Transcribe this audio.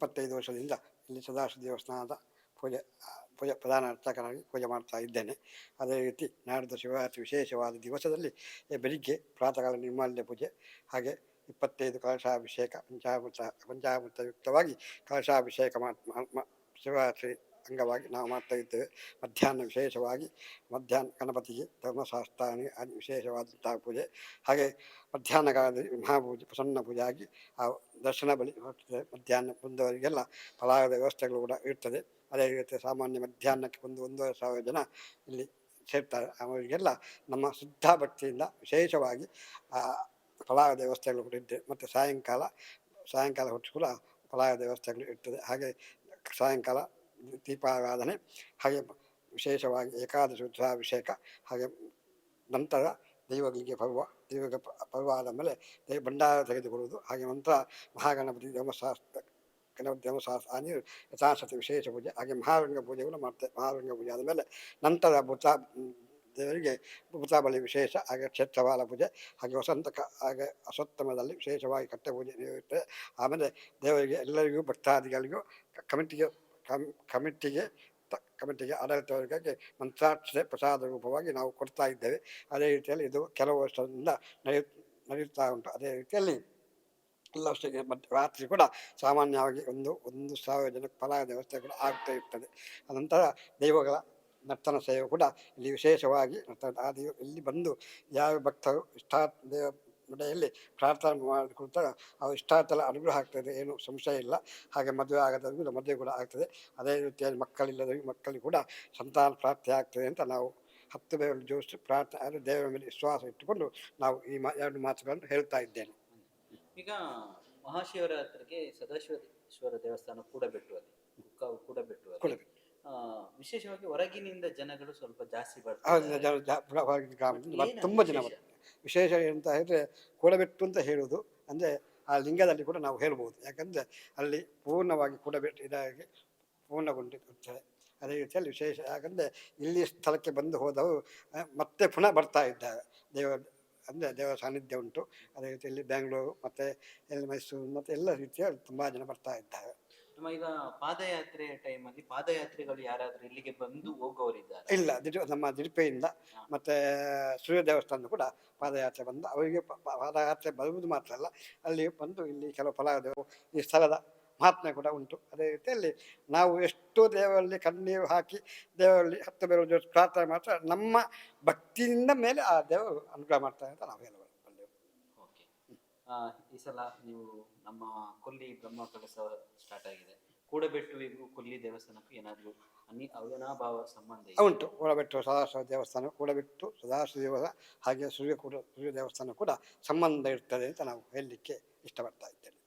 ಇಪ್ಪತ್ತೈದು ವರ್ಷದಿಂದ ಇಲ್ಲಿ ಸದಾಶಿವ ದೇವಸ್ಥಾನದ ಪೂಜೆ ಪೂಜೆ ಪ್ರಧಾನ ಅರ್ಚಕನಾಗಿ ಪೂಜೆ ಮಾಡ್ತಾ ಇದ್ದೇನೆ. ಅದೇ ರೀತಿ ನಾಡಿದ್ದು ಶಿವರಾತ್ರಿ ವಿಶೇಷವಾದ ದಿವಸದಲ್ಲಿ ಬೆಳಿಗ್ಗೆ ಪ್ರಾತಃಕಾಲ ನಿರ್ಮಾಲ್ಯ ಪೂಜೆ, ಹಾಗೆ ಇಪ್ಪತ್ತೈದು ಕಲಶಾಭಿಷೇಕ, ಪಂಚಾಮೃತ, ಪಂಚಾಮೃತಯುಕ್ತವಾಗಿ ಕಲಶಾಭಿಷೇಕ ಮಾ- ಶಿವರಾತ್ರಿ ಅಂಗವಾಗಿ ನಾವು ಮಾಡ್ತಾ ಇರ್ತೇವೆ ಮಧ್ಯಾಹ್ನ ವಿಶೇಷವಾಗಿ ಮಧ್ಯಾಹ್ನ ಗಣಪತಿಗೆ ಧರ್ಮಶಾಸ್ತ್ರಾನಿ ಅದು ವಿಶೇಷವಾದಂತಹ ಪೂಜೆ. ಹಾಗೆ ಮಧ್ಯಾಹ್ನ ಕಾಲದಲ್ಲಿ ಮಹಾಪೂಜೆ, ಪ್ರಸನ್ನ ಪೂಜೆ ಆಗಿ ಆ ದರ್ಶನ ಬಳಿ ಹೋಗ್ತದೆ ಮಧ್ಯಾಹ್ನ ಬಂದವರಿಗೆಲ್ಲ ಫಲಾಗದ ವ್ಯವಸ್ಥೆಗಳು ಕೂಡ ಇರ್ತದೆ. ಅದೇ ರೀತಿ ಸಾಮಾನ್ಯ ಮಧ್ಯಾಹ್ನಕ್ಕೆ ಒಂದು ಒಂದೂವರೆ ಸಾವಿರ ಜನ ಇಲ್ಲಿ ಸೇರ್ತಾರೆ. ಅವರಿಗೆಲ್ಲ ನಮ್ಮ ಶುದ್ಧ ಭಕ್ತಿಯಿಂದ ವಿಶೇಷವಾಗಿ ಆ ಫಲಾರದ ವ್ಯವಸ್ಥೆಗಳು ಕೂಡ ಇರ್ತದೆ. ಮತ್ತು ಸಾಯಂಕಾಲ ಸಾಯಂಕಾಲ ಹೊತ್ತು ಕೂಡ ಫಲಾಗದ ವ್ಯವಸ್ಥೆಗಳು ಇರ್ತದೆ. ಹಾಗೆ ಸಾಯಂಕಾಲ ದೀಪಾರಾಧನೆ, ಹಾಗೆ ವಿಶೇಷವಾಗಿ ಏಕಾದಶಿ ಉತ್ಸವಾಭಿಷೇಕ, ಹಾಗೆ ನಂತರ ದೈವಗಳಿಗೆ ಪರ್ವ ದೈವಗ ಪರ್ವ ಆದ ಮೇಲೆ ದೈವ ಭಂಡಾರ ತೆಗೆದುಕೊಳ್ಳುವುದು, ಹಾಗೆ ನಂತರ ಮಹಾಗಣಪತಿ ಧರ್ಮಶಾಸ್ತ್ರ ಗಣಪತಿ ಧರ್ಮಶಾಸ್ತ್ರ ನೀರು ಯಥಾಶಕ್ತಿ ವಿಶೇಷ ಪೂಜೆ, ಹಾಗೆ ಮಹಾರಂಗ ಪೂಜೆಗಳು ಮಾಡ್ತೇವೆ ಮಹಾರಂಗ ಪೂಜೆ ಆದ ಮೇಲೆ ನಂತರ ಭೂತ, ದೇವರಿಗೆ ಭೂತಾಬಲಿ ವಿಶೇಷ, ಹಾಗೆ ಕ್ಷೇತ್ರವಾಲ ಪೂಜೆ, ಹಾಗೆ ವಸಂತ ಕ, ಹಾಗೆ ಅಸೋತ್ತಮದಲ್ಲಿ ವಿಶೇಷವಾಗಿ ಕಟ್ಟೆ ಪೂಜೆ ನಡೆಯುತ್ತೆ. ಆಮೇಲೆ ದೇವರಿಗೆ ಎಲ್ಲರಿಗೂ ಭಕ್ತಾದಿಗಳಿಗೂ ಕಮಿಟಿಗೆ ಕಮ್, ಕಮಿಟಿಗೆ ಕಮಿಟಿಗೆ ಆಡಳಿತವರ್ಗಕ್ಕೆ ಮಂತ್ರಾಕ್ಷತೆ ಪ್ರಸಾದ ರೂಪವಾಗಿ ನಾವು ಕೊಡ್ತಾ ಇದ್ದೇವೆ. ಅದೇ ರೀತಿಯಲ್ಲಿ ಇದು ಕೆಲವು ವರ್ಷದಿಂದ ನಡೆಯು, ನಡೆಯುತ್ತಾ ಉಂಟು. ಅದೇ ರೀತಿಯಲ್ಲಿ ಎಲ್ಲ ವರ್ಷಕ್ಕೆ ಮತ್ತು ರಾತ್ರಿ ಕೂಡ ಸಾಮಾನ್ಯವಾಗಿ ಒಂದು ಒಂದು ಸಾವಿರ ಜನಕ್ಕೆ ಫಲಾಯ ವ್ಯವಸ್ಥೆ ಕೂಡ ಆಗ್ತಾ ಇರ್ತದೆ. ಅನಂತರ ದೈವಗಳ ನರ್ತನ ಸೇವೆ ಕೂಡ ಇಲ್ಲಿ ವಿಶೇಷವಾಗಿ ನರ್ತನ, ಆ ದೇವ ಇಲ್ಲಿ ಬಂದು ಯಾವ ಭಕ್ತರು ಇಷ್ಟ ದೇವ ಮನೆಯಲ್ಲಿ ಪ್ರಾರ್ಥನೆ ಮಾಡಿಕೊಳ್ತಾರೆ ಅವ್ರ ಇಷ್ಟಾರ್ಥಲ ಅನುಗ್ರಹ ಆಗ್ತದೆ ಏನು ಸಂಶಯ ಇಲ್ಲ. ಹಾಗೆ ಮದುವೆ ಆಗದವರಿಗೂ ಮದುವೆ ಕೂಡ ಆಗ್ತದೆ. ಅದೇ ರೀತಿಯಾಗಿ ಮಕ್ಕಳಿಲ್ಲದವರಿಗೆ ಮಕ್ಕಳಿಗೆ ಕೂಡ ಸಂತಾನ ಪ್ರಾಪ್ತಿ ಆಗ್ತದೆ ಅಂತ ನಾವು ಹತ್ತು ಬೇರು ಜೋಶ್ ಪ್ರಾರ್ಥನೆ ಅಂದರೆ ದೇವರ ಮೇಲೆ ವಿಶ್ವಾಸ ಇಟ್ಟುಕೊಂಡು ನಾವು ಈ ಮಾ ಎರಡು ಮಾತುಗಳನ್ನು ಹೇಳ್ತಾ ಇದ್ದೇನೆ. ಈಗ ಮಹಾಶಿವರಾತ್ರಿಗೆ ಸದಾಶಿವೇಶ್ವರ ದೇವಸ್ಥಾನ ಕೂಡ ಕುಕ್ಕ ಕೂಡ ಬಿಟ್ಟು ವಿಶೇಷವಾಗಿ ಹೊರಗಿನಿಂದ ಜನಗಳು ಸ್ವಲ್ಪ ಜಾಸ್ತಿ ಬರ್ತಾರೆ. ತುಂಬ ಜನ ವಿಶೇಷ? ಅಂತ ಹೇಳಿದರೆ ಕೂಡಬೆಟ್ಟು ಅಂತ ಹೇಳುವುದು. ಅಂದರೆ ಆ ಲಿಂಗದಲ್ಲಿ ಕೂಡ ನಾವು ಹೇಳ್ಬೋದು. ಯಾಕಂದರೆ ಅಲ್ಲಿ ಪೂರ್ಣವಾಗಿ ಕೂಡಬೆಟ್ಟು ಇದಾಗಿ ಪೂರ್ಣಗೊಂಡಿರುತ್ತದೆ. ಅದೇ ರೀತಿಯಲ್ಲಿ ವಿಶೇಷ, ಯಾಕಂದರೆ ಇಲ್ಲಿ ಸ್ಥಳಕ್ಕೆ ಬಂದು ಹೋದವರು ಮತ್ತೆ ಪುನಃ ಬರ್ತಾ ಇದ್ದಾರೆ. ದೇವ, ಅಂದರೆ ದೇವರ ಸಾನ್ನಿಧ್ಯ ಉಂಟು. ಅದೇ ರೀತಿಯಲ್ಲಿ ಬೆಂಗಳೂರು ಮತ್ತು ಮೈಸೂರು, ಮತ್ತು ಎಲ್ಲ ರೀತಿಯ ತುಂಬ ಜನ ಬರ್ತಾ ಇದ್ದಾರೆ. ನಮ್ಮ ಈಗ ಪಾದಯಾತ್ರೆ ಟೈಮಲ್ಲಿ ಪಾದಯಾತ್ರೆಗಳು ಯಾರಾದರೂ ಇಲ್ಲಿಗೆ ಬಂದು ಹೋಗೋರಿದ್ದಾರೆ? ಇಲ್ಲ ದಿಡು ನಮ್ಮ ದಿಡಿಪೆಯಿಂದ ಮತ್ತು ಸೂರ್ಯ ದೇವಸ್ಥಾನ ಕೂಡ ಪಾದಯಾತ್ರೆ ಬಂದು ಅವರಿಗೆ ಪ- ಪ- ಪಾದಯಾತ್ರೆ ಬರುವುದು ಮಾತ್ರ ಅಲ್ಲ ಅಲ್ಲಿ ಬಂದು ಇಲ್ಲಿ ಕೆಲವು ಫಲಾದೇವು ಈ ಸ್ಥಳದ ಮಹಾತ್ಮೆ ಕೂಡ ಉಂಟು. ಅದೇ ರೀತಿಯಲ್ಲಿ ನಾವು ಎಷ್ಟು ದೇವರಲ್ಲಿ ಕಣ್ಣೀರು ಹಾಕಿ ದೇವರಲ್ಲಿ ಹತ್ತು ಬೇರೆ ಪ್ರಾರ್ಥನೆ ಮಾತ್ರ ನಮ್ಮ ಭಕ್ತಿಯಿಂದ ಮೇಲೆ ಆ ದೇವರು ಅನುಗ್ರಹ ಮಾಡ್ತಾರೆ ಅಂತ ನಾವು ಓಕೆ ಈ ಸಲ ನೀವು ನಮ್ಮ ಕೊಲ್ಲಿ ಬ್ರಹ್ಮ ಕಳಸ ಸ್ಟಾರ್ಟ್ ಆಗಿದೆ. ಕೂಡಬೆಟ್ಟುವಿಗೂ ಕೊಲ್ಲಿ ದೇವಸ್ಥಾನಕ್ಕೂ ಏನಾದರೂ ಅನಿ ಅವಿನಾಭಾವ ಸಂಬಂಧ ಇದೆ? ಉಂಟು. ಕೂಡಬೆಟ್ಟು ಸದಾಶಿವ ದೇವಸ್ಥಾನ, ಕೂಡಬೆಟ್ಟು ಸದಾಶಿವ ದೇವರ ಹಾಗೆ ಸೂರ್ಯ ಕೂಡ ಸೂರ್ಯ ದೇವಸ್ಥಾನ ಕೂಡ ಸಂಬಂಧ ಇರ್ತದೆ ಅಂತ ನಾವು ಹೇಳಲಿಕ್ಕೆ ಇಷ್ಟಪಡ್ತಾ ಇದ್ದೇನೆ.